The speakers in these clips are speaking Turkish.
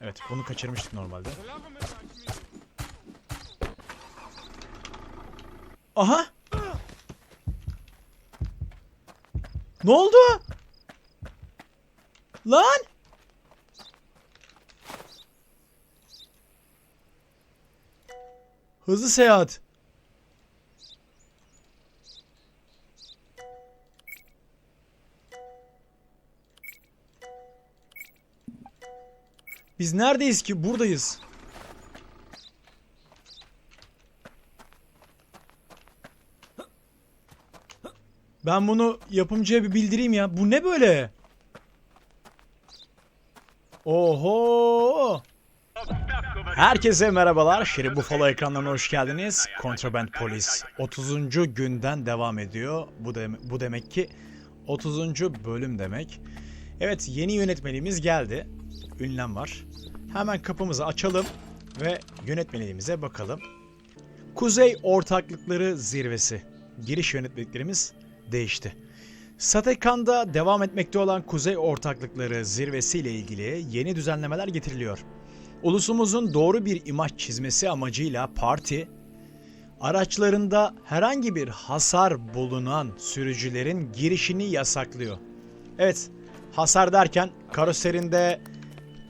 Evet bunu kaçırmıştık normalde. Aha! Ne oldu? Lan! Hızlı seyahat. Biz neredeyiz ki? Buradayız. Ben bunu yapımcıya bir bildireyim ya. Bu ne böyle? Oho! Herkese merhabalar. Şeri Buffalo ekranlarına hoş geldiniz. Contraband Polis 30. günden devam ediyor. Bu, de, bu demek ki 30. bölüm demek. Evet yeni yönetmenimiz geldi. Ünlem var. Hemen kapımızı açalım ve yönetmenliğimize bakalım. Kuzey Ortaklıkları Zirvesi. Giriş yönetmeliklerimiz değişti. Satekan'da devam etmekte olan Kuzey Ortaklıkları Zirvesi ile ilgili yeni düzenlemeler getiriliyor. Ulusumuzun doğru bir imaj çizmesi amacıyla parti, araçlarında herhangi bir hasar bulunan sürücülerin girişini yasaklıyor. Evet, hasar derken karoserinde,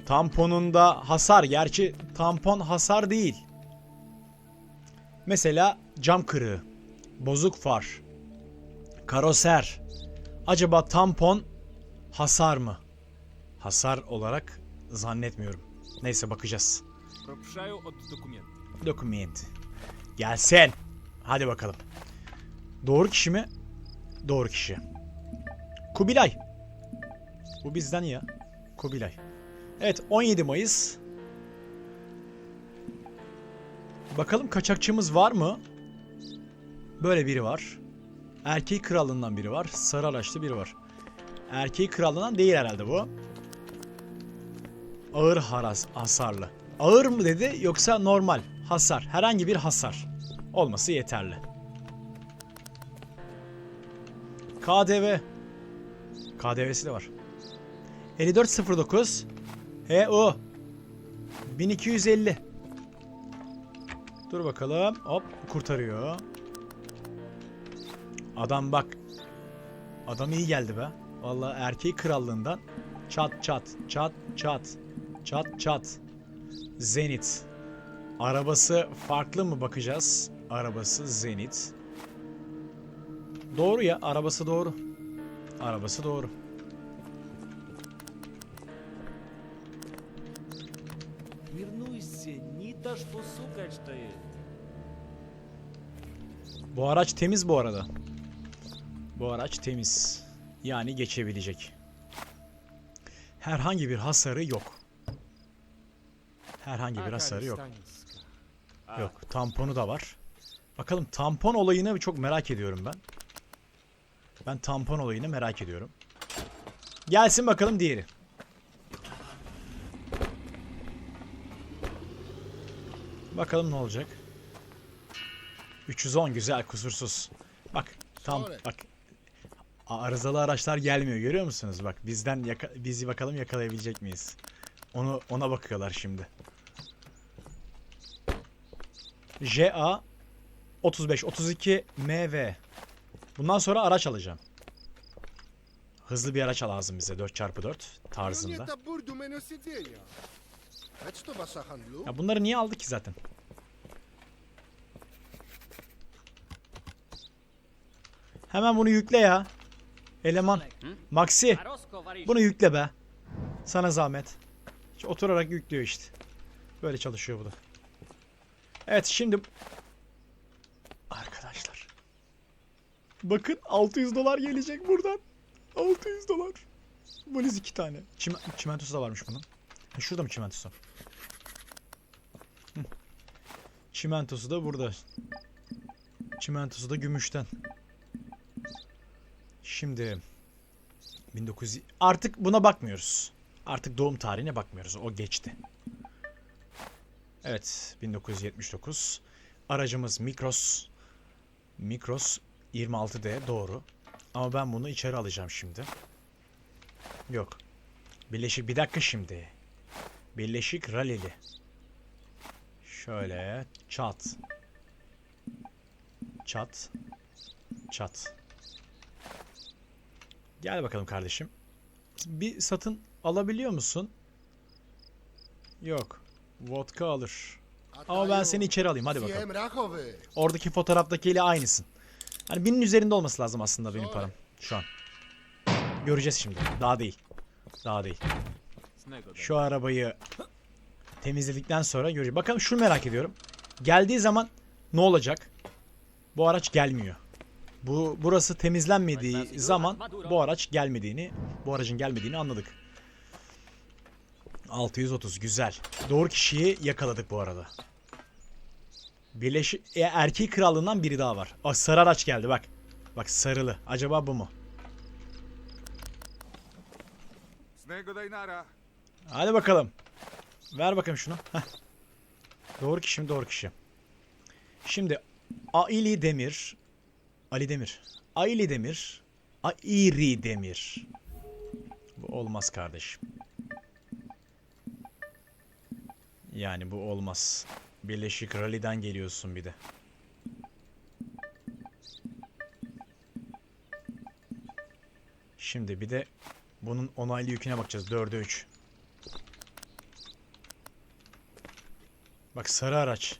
Tamponunda hasar. Gerçi tampon hasar değil. Mesela cam kırığı, bozuk far, karoser. Acaba tampon hasar mı? Hasar olarak zannetmiyorum. Neyse bakacağız. Dokument. Gelsin. Hadi bakalım. Doğru kişi mi? Doğru kişi. Kubilay. Bu bizden ya. Kubilay. Evet 17 Mayıs. Bakalım kaçakçımız var mı? Böyle biri var. Erkeği krallığından biri var. Sarı araçlı biri var. Erkeği krallığından değil herhalde bu. Ağır haras, hasarlı. Ağır mı dedi yoksa normal hasar. Herhangi bir hasar olması yeterli. KDV. KDV'si de var. 5409 HU 1250 Dur bakalım. Hop kurtarıyor. Adam bak. Adam iyi geldi be. Vallahi erkeği krallığından çat çat çat çat çat çat Zenit. Arabası farklı mı bakacağız? Arabası Zenit. Doğru ya, arabası doğru. Arabası doğru. Bu araç temiz bu arada. Bu araç temiz. Yani geçebilecek. Herhangi bir hasarı yok. Herhangi bir hasarı yok. Yok. Tamponu da var. Bakalım tampon olayını çok merak ediyorum ben. Ben tampon olayını merak ediyorum. Gelsin bakalım diğeri. Bakalım ne olacak. 310 güzel kusursuz. Bak tam bak arızalı araçlar gelmiyor görüyor musunuz? Bak bizden yaka, bizi bakalım yakalayabilecek miyiz? Onu ona bakıyorlar şimdi. JA 35 32 MV. Bundan sonra araç alacağım. Hızlı bir araç lazım bize 4x4 tarzında. Ya bunları niye aldık ki zaten? Hemen bunu yükle ya. Eleman. Maxi. Bunu yükle be. Sana zahmet. Hiç oturarak yüklüyor işte. Böyle çalışıyor bu da. Evet şimdi... Arkadaşlar. Bakın 600 dolar gelecek buradan. 600 dolar. Valiz iki tane. Çim çimentosu da varmış bunun. Şurada mı çimentosu? Hı. Çimentosu da burada. Çimentosu da gümüşten. Şimdi 1900 artık buna bakmıyoruz. Artık doğum tarihine bakmıyoruz. O geçti. Evet, 1979. Aracımız Mikros. Mikros 26D doğru. Ama ben bunu içeri alacağım şimdi. Yok. Birleşik bir dakika şimdi. Birleşik Ralili. Şöyle çat. Çat. Çat. Gel bakalım kardeşim. Bir satın alabiliyor musun? Yok. Vodka alır. Ama ben seni içeri alayım hadi bakalım. Oradaki fotoğraftakiyle aynısın. Hani binin üzerinde olması lazım aslında benim param şu an. Göreceğiz şimdi. Daha değil. Daha değil. Şu arabayı temizledikten sonra göreceğiz. Bakalım şunu merak ediyorum. Geldiği zaman ne olacak? Bu araç gelmiyor. Bu burası temizlenmediği zaman bu araç gelmediğini, bu aracın gelmediğini anladık. 630 güzel. Doğru kişiyi yakaladık bu arada. Birleşik e, erkeği krallığından biri daha var. Aa, sarı araç geldi bak. Bak sarılı. Acaba bu mu? Hadi bakalım. Ver bakayım şunu. Heh. Doğru kişi mi? Doğru kişi. Şimdi Aili Demir. Ali Demir. Aili Demir. Airi Demir. Bu olmaz kardeşim. Yani bu olmaz. Birleşik Rally'den geliyorsun bir de. Şimdi bir de bunun onaylı yüküne bakacağız. 4'e 3. Bak sarı araç.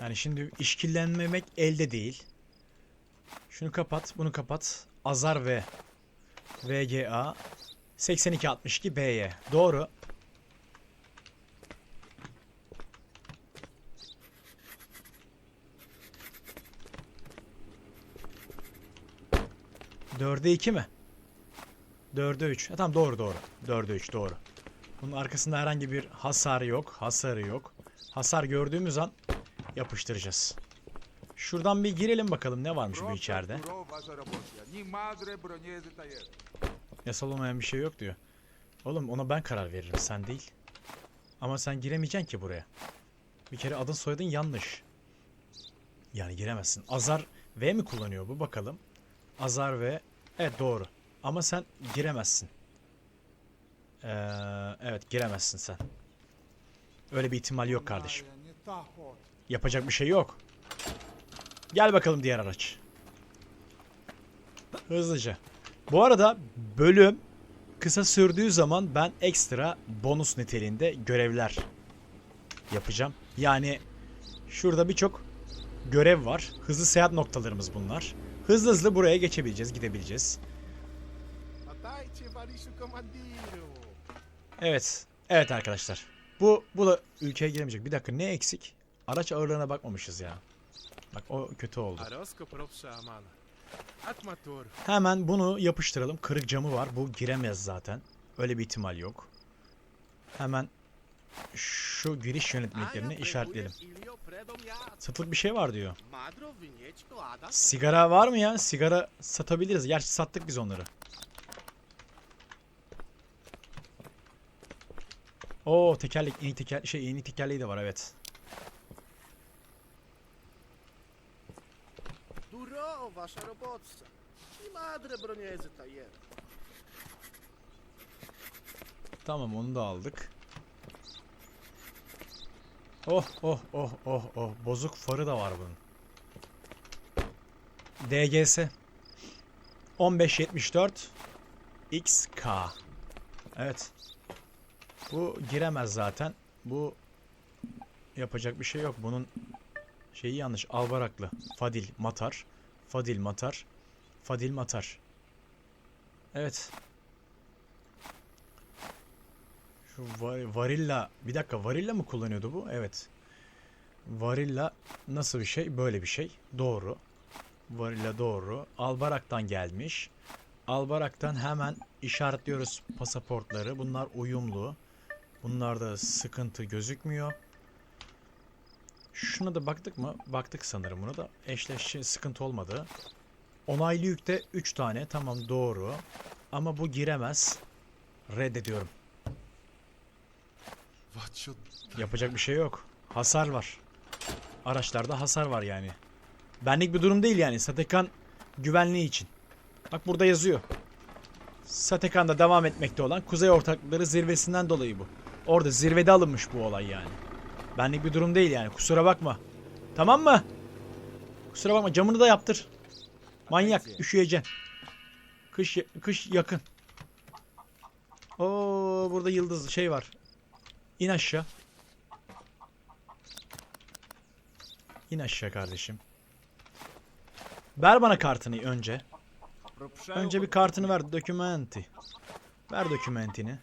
Yani şimdi işkillenmemek elde değil. Şunu kapat, bunu kapat. Azar V. VGA 8262 BY. Doğru. Dörde iki mi? Dörde üç. Ha, tamam doğru doğru. Dörde üç doğru. Bunun arkasında herhangi bir hasar yok. Hasarı yok. Hasar gördüğümüz an yapıştıracağız. Şuradan bir girelim bakalım ne varmış bu içeride. Yasal olmayan bir şey yok diyor. Oğlum ona ben karar veririm sen değil. Ama sen giremeyeceksin ki buraya. Bir kere adın soyadın yanlış. Yani giremezsin. Azar V mi kullanıyor bu bakalım. Azar V. Evet doğru. Ama sen giremezsin. Ee, evet giremezsin sen. Öyle bir ihtimal yok kardeşim. Yapacak bir şey yok. Gel bakalım diğer araç. Hızlıca. Bu arada bölüm kısa sürdüğü zaman ben ekstra bonus niteliğinde görevler yapacağım. Yani şurada birçok görev var. Hızlı seyahat noktalarımız bunlar. Hızlı hızlı buraya geçebileceğiz, gidebileceğiz. Evet. Evet arkadaşlar. Bu bu da ülkeye giremeyecek. Bir dakika ne eksik? Araç ağırlığına bakmamışız ya. Bak o kötü oldu. Hemen bunu yapıştıralım. Kırık camı var. Bu giremez zaten. Öyle bir ihtimal yok. Hemen şu giriş yönetmeliklerini işaretleyelim. Satılık bir şey var diyor. Sigara var mı ya? Sigara satabiliriz. Gerçi sattık biz onları. Oo tekerlek, yeni teker şey yeni tekerleği de var evet. Wasza robotca. Ni madre broneze tajer. Tamam onu da aldık. Oh oh oh oh oh. Bozuk farı da var bunun. DGS 1574 XK. Evet. Bu giremez zaten. Bu yapacak bir şey yok. Bunun şeyi yanlış. Albaraklı. Fadil Matar. Fadil Matar. Fadil Matar. Evet. Şu var- Varilla bir dakika Varilla mı kullanıyordu bu? Evet. Varilla nasıl bir şey? Böyle bir şey. Doğru. Varilla doğru. Albarak'tan gelmiş. Albarak'tan hemen işaretliyoruz pasaportları. Bunlar uyumlu. Bunlarda sıkıntı gözükmüyor. Şuna da baktık mı? Baktık sanırım buna da. Eşleşçi sıkıntı olmadı. Onaylı yükte 3 tane. Tamam doğru. Ama bu giremez. Reddediyorum. Yapacak bir şey yok. Hasar var. Araçlarda hasar var yani. Benlik bir durum değil yani. Satekan güvenliği için. Bak burada yazıyor. Satekan'da devam etmekte olan Kuzey Ortaklıkları zirvesinden dolayı bu. Orada zirvede alınmış bu olay yani. Benlik bir durum değil yani. Kusura bakma. Tamam mı? Kusura bakma camını da yaptır. Manyak üşüyeceksin. Kış kış yakın. Oo burada yıldız şey var. İn aşağı. İn aşağı kardeşim. Ver bana kartını önce. Önce bir kartını ver. Dokümenti. Ver dokümentini.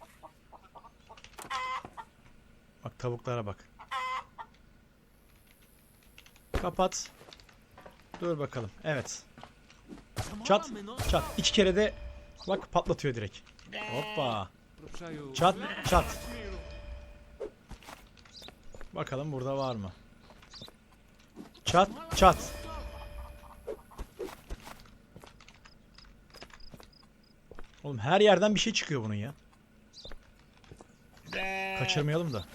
Bak tavuklara bak. Kapat. Dur bakalım. Evet. Çat. Çat. İki kere de bak patlatıyor direkt. Hoppa. Çat. Çat. Bakalım burada var mı? Çat. Çat. Oğlum her yerden bir şey çıkıyor bunun ya. Kaçırmayalım da.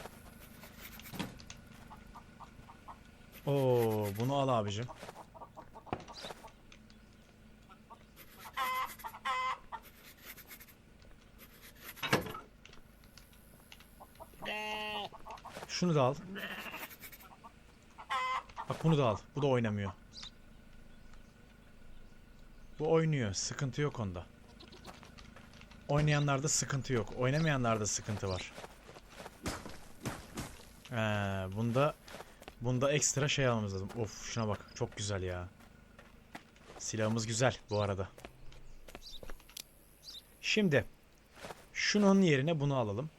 Oo, bunu al abicim. Şunu da al. Bak bunu da al. Bu da oynamıyor. Bu oynuyor. Sıkıntı yok onda. Oynayanlarda sıkıntı yok. Oynamayanlarda sıkıntı var. Ee, bunda bunda ekstra şey almamız lazım. Of şuna bak. Çok güzel ya. Silahımız güzel bu arada. Şimdi şunun yerine bunu alalım.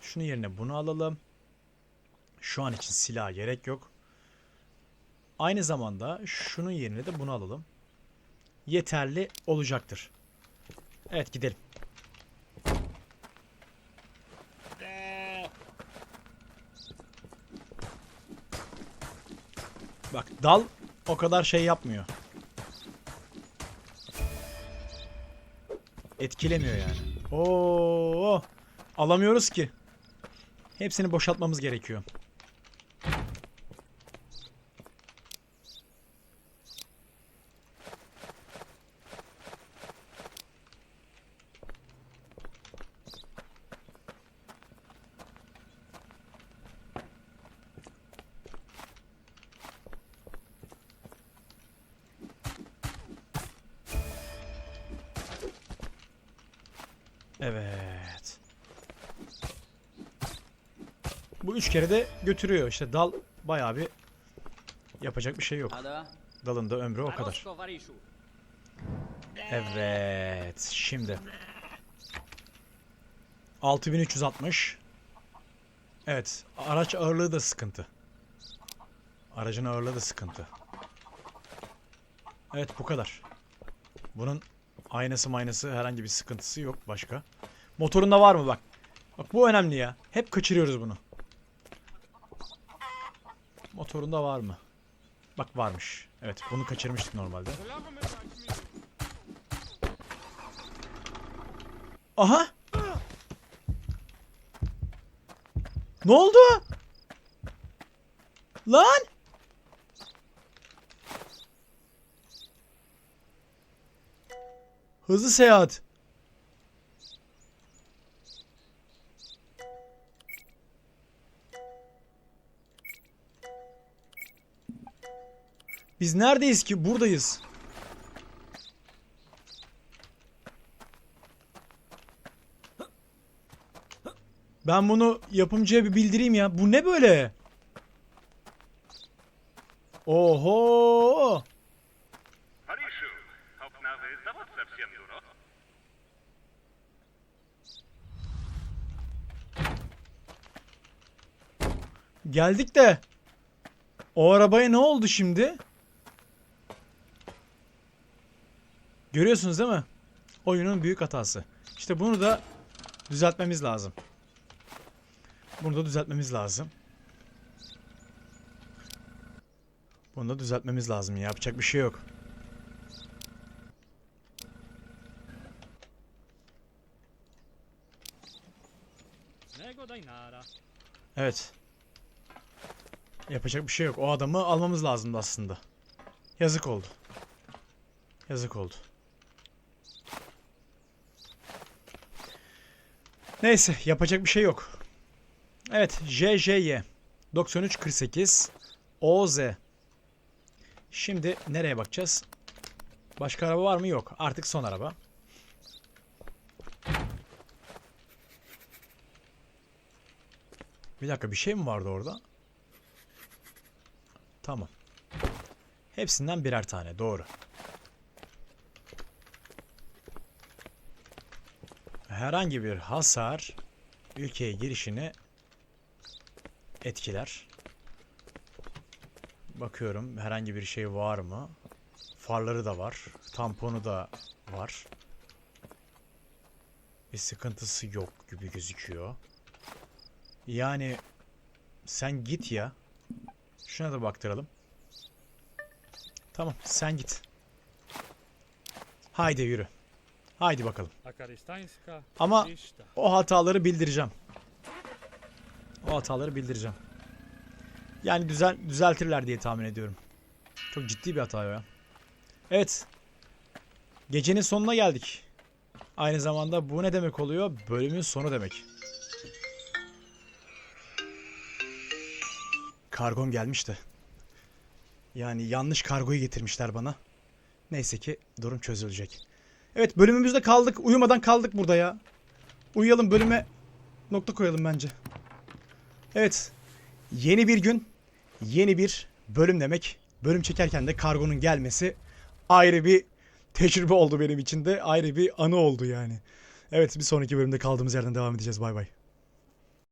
Şunun yerine bunu alalım. Şu an için silah gerek yok. Aynı zamanda şunun yerine de bunu alalım. Yeterli olacaktır. Evet gidelim. Bak dal o kadar şey yapmıyor. Etkilemiyor yani. Oo, alamıyoruz ki. Hepsini boşaltmamız gerekiyor. Evet. Bu üç kere de götürüyor. İşte dal bayağı bir yapacak bir şey yok. Dalın da ömrü o kadar. Evet. Şimdi. 6360. Evet. Araç ağırlığı da sıkıntı. Aracın ağırlığı da sıkıntı. Evet bu kadar. Bunun aynası maynası herhangi bir sıkıntısı yok başka. Motorunda var mı bak. Bak bu önemli ya. Hep kaçırıyoruz bunu. Motorunda var mı? Bak varmış. Evet bunu kaçırmıştık normalde. Aha! Ne oldu? Lan! Hızlı seyahat. Biz neredeyiz ki? Buradayız. Ben bunu yapımcıya bir bildireyim ya. Bu ne böyle? Oho! Pariszu, obnawy dowódcę Psiemduro. Geldik de. O arabaya ne oldu şimdi? Görüyorsunuz değil mi? Oyunun büyük hatası. İşte bunu da düzeltmemiz lazım. Bunu da düzeltmemiz lazım. Bunu da düzeltmemiz lazım. Yapacak bir şey yok. Evet. Yapacak bir şey yok. O adamı almamız lazımdı aslında. Yazık oldu. Yazık oldu. Neyse yapacak bir şey yok. Evet JJY 9348 OZ. Şimdi nereye bakacağız? Başka araba var mı? Yok. Artık son araba. Bir dakika bir şey mi vardı orada? Tamam. Hepsinden birer tane. Doğru. Herhangi bir hasar ülkeye girişini etkiler. Bakıyorum herhangi bir şey var mı? Farları da var. Tamponu da var. Bir sıkıntısı yok gibi gözüküyor. Yani sen git ya. Şuna da baktıralım. Tamam sen git. Haydi yürü. Haydi bakalım. Ama o hataları bildireceğim. O hataları bildireceğim. Yani düzel düzeltirler diye tahmin ediyorum. Çok ciddi bir hata ya. Evet. Gecenin sonuna geldik. Aynı zamanda bu ne demek oluyor? Bölümün sonu demek. Kargom gelmişti. Yani yanlış kargoyu getirmişler bana. Neyse ki durum çözülecek. Evet bölümümüzde kaldık. Uyumadan kaldık burada ya. Uyuyalım bölüme nokta koyalım bence. Evet. Yeni bir gün, yeni bir bölüm demek. Bölüm çekerken de kargonun gelmesi ayrı bir tecrübe oldu benim için de. Ayrı bir anı oldu yani. Evet bir sonraki bölümde kaldığımız yerden devam edeceğiz. Bay bay.